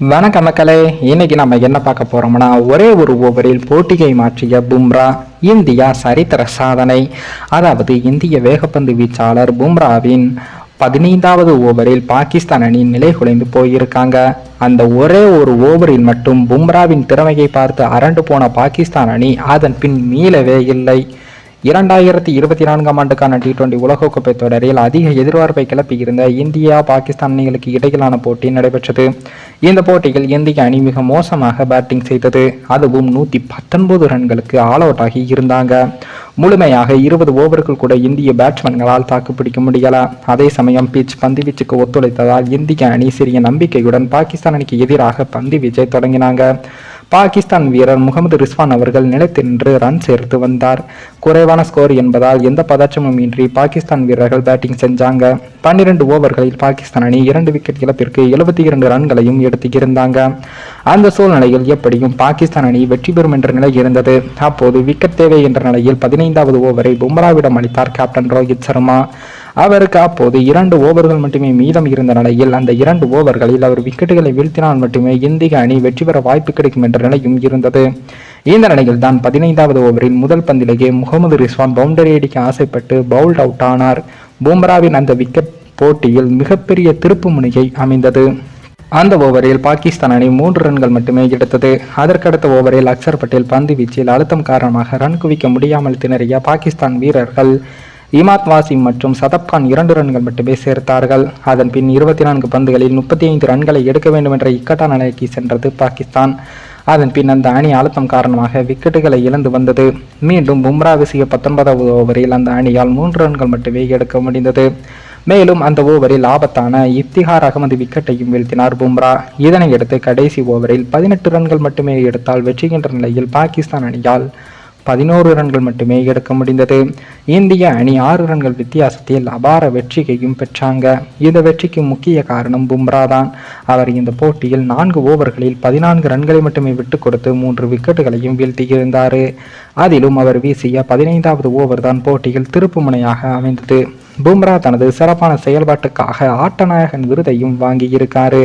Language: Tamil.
வணக்கம் மக்களே இன்னைக்கு நம்ம என்ன பார்க்க போறோம்னா ஒரே ஒரு ஓவரில் போட்டியை மாற்றிய பும்ரா இந்தியா சரித்திர சாதனை. அதாவது இந்திய வேகப்பந்து வீச்சாளர் பும்ராவின் பதினைந்தாவது ஓவரில் பாகிஸ்தான் அணி நிலை குலைந்து போயிருக்காங்க. அந்த ஒரே ஒரு ஓவரில் மட்டும் பும்ராவின் திறமையை பார்த்து அரண்டு போன பாகிஸ்தான் அணி அதன் பின் மீளவே இல்லை. இரண்டாயிரத்தி இருபத்தி நான்காம் ஆண்டுக்கான டி டுவெண்டி உலகக்கோப்பை தொடரில் அதிக எதிர்பார்ப்பை கிளப்பியிருந்த இந்தியா பாகிஸ்தான் அணிகளுக்கு இடையிலான போட்டி நடைபெற்றது. இந்த போட்டியில் இந்திய அணி மிக மோசமாக பேட்டிங் செய்தது. அதுவும் நூற்றி பத்தொன்பது ரன்களுக்கு ஆல் அவுட் ஆகி இருந்தாங்க. முழுமையாக இருபது ஓவருக்குள் கூட இந்திய பேட்ஸ்மேன்களால் தாக்குப்பிடிக்க முடியல. அதே சமயம் பிச் பந்து வீச்சுக்கு ஒத்துழைத்ததால் இந்திய அணி சிறிய நம்பிக்கையுடன் பாகிஸ்தான் அணிக்கு எதிராக பந்து வீச்சை தொடங்கினாங்க. பாகிஸ்தான் வீரர் முகமது ரிஸ்வான் அவர்கள் நிலைத்தின்று ரன் சேர்த்து வந்தார். குறைவான ஸ்கோர் என்பதால் எந்த பதற்றமும் இன்றி பாகிஸ்தான் வீரர்கள் பேட்டிங் செஞ்சாங்க. பன்னிரண்டு ஓவர்களில் பாகிஸ்தான் அணி இரண்டு விக்கெட் இழப்பிற்கு எழுபத்தி இரண்டு ரன்களையும் எடுத்து இருந்தாங்க அந்த சூழ்நிலையில் எப்படியும் பாகிஸ்தான் அணி வெற்றி பெறும் என்ற நிலை இருந்தது. அப்போது விக்கெட் தேவை என்ற நிலையில் பதினைந்தாவது ஓவரை பும்ராவிடம் அளித்தார் கேப்டன் ரோஹித் சர்மா. அவருக்கு அப்போது இரண்டு ஓவர்கள் மட்டுமே மீதம் இருந்த நிலையில் அந்த இரண்டு ஓவர்களில் அவர் விக்கெட்டுகளை வீழ்த்தினால் மட்டுமே இந்திய அணி வெற்றி பெற வாய்ப்பு கிடைக்கும் என்ற நிலையும் இருந்தது. இந்த நிலையில் தான் பதினைந்தாவது ஓவரில் முதல் பந்திலேயே முகமது ரிஸ்வான் பவுண்டரி அடிக்க ஆசைப்பட்டு பவுல்ட் அவுட் ஆனார். பும்ராவின் அந்த விக்கெட் போட்டியில் மிகப்பெரிய திருப்பு முனையை அமைந்தது. அந்த ஓவரில் பாகிஸ்தான் அணி மூன்று ரன்கள் மட்டுமே எடுத்தது. அதற்கடுத்த ஓவரில் அக்சர் பட்டேல் பந்து வீச்சில் அழுத்தம் காரணமாக ரன் குவிக்க முடியாமல் திணறிய பாகிஸ்தான் வீரர்கள் இமாத் வாசிம் மற்றும் சதப்கான் இரண்டு ரன்கள் மட்டுமே சேர்த்தார்கள். அதன் பின் இருபத்தி நான்கு பந்துகளில் முப்பத்தி ஐந்து ரன்களை எடுக்க வேண்டும் என்ற இக்கட்டான நிலைக்கு சென்றது பாகிஸ்தான். அதன் பின் அந்த அணி அழுத்தம் காரணமாக விக்கெட்டுகளை இழந்து வந்தது. மீண்டும் பும்ரா வீசிய பத்தொன்பதாவது ஓவரில் அந்த அணியால் மூன்று ரன்கள் மட்டுமே எடுக்க முடிந்தது. மேலும் அந்த ஓவரில் ஆபத்தான இப்திகார் அகமது விக்கெட்டையும் வீழ்த்தினார் பும்ரா. இதனையடுத்து கடைசி ஓவரில் பதினெட்டு ரன்கள் மட்டுமே எடுத்தால் வெற்றி என்ற நிலையில் பாகிஸ்தான் அணியால் பதினோரு ரன்கள் மட்டுமே எடுக்க முடிந்தது. இந்திய அணி ஆறு ரன்கள் வித்தியாசத்தில் அபார வெற்றியையும் பெற்றாங்க. இந்த வெற்றிக்கு முக்கிய காரணம் பும்ரா தான். அவர் இந்த போட்டியில் நான்கு ஓவர்களில் பதினான்கு ரன்களை மட்டுமே விட்டு கொடுத்து மூன்று விக்கெட்டுகளையும் வீழ்த்தியிருந்தார். அதிலும் அவர் வீசிய பதினைந்தாவது ஓவர் தான் போட்டியில் திருப்பு முனையாக அமைந்தது. பும்ரா தனது சிறப்பான செயல்பாட்டுக்காக ஆட்டநாயகன் விருதையும் வாங்கியிருக்காரு.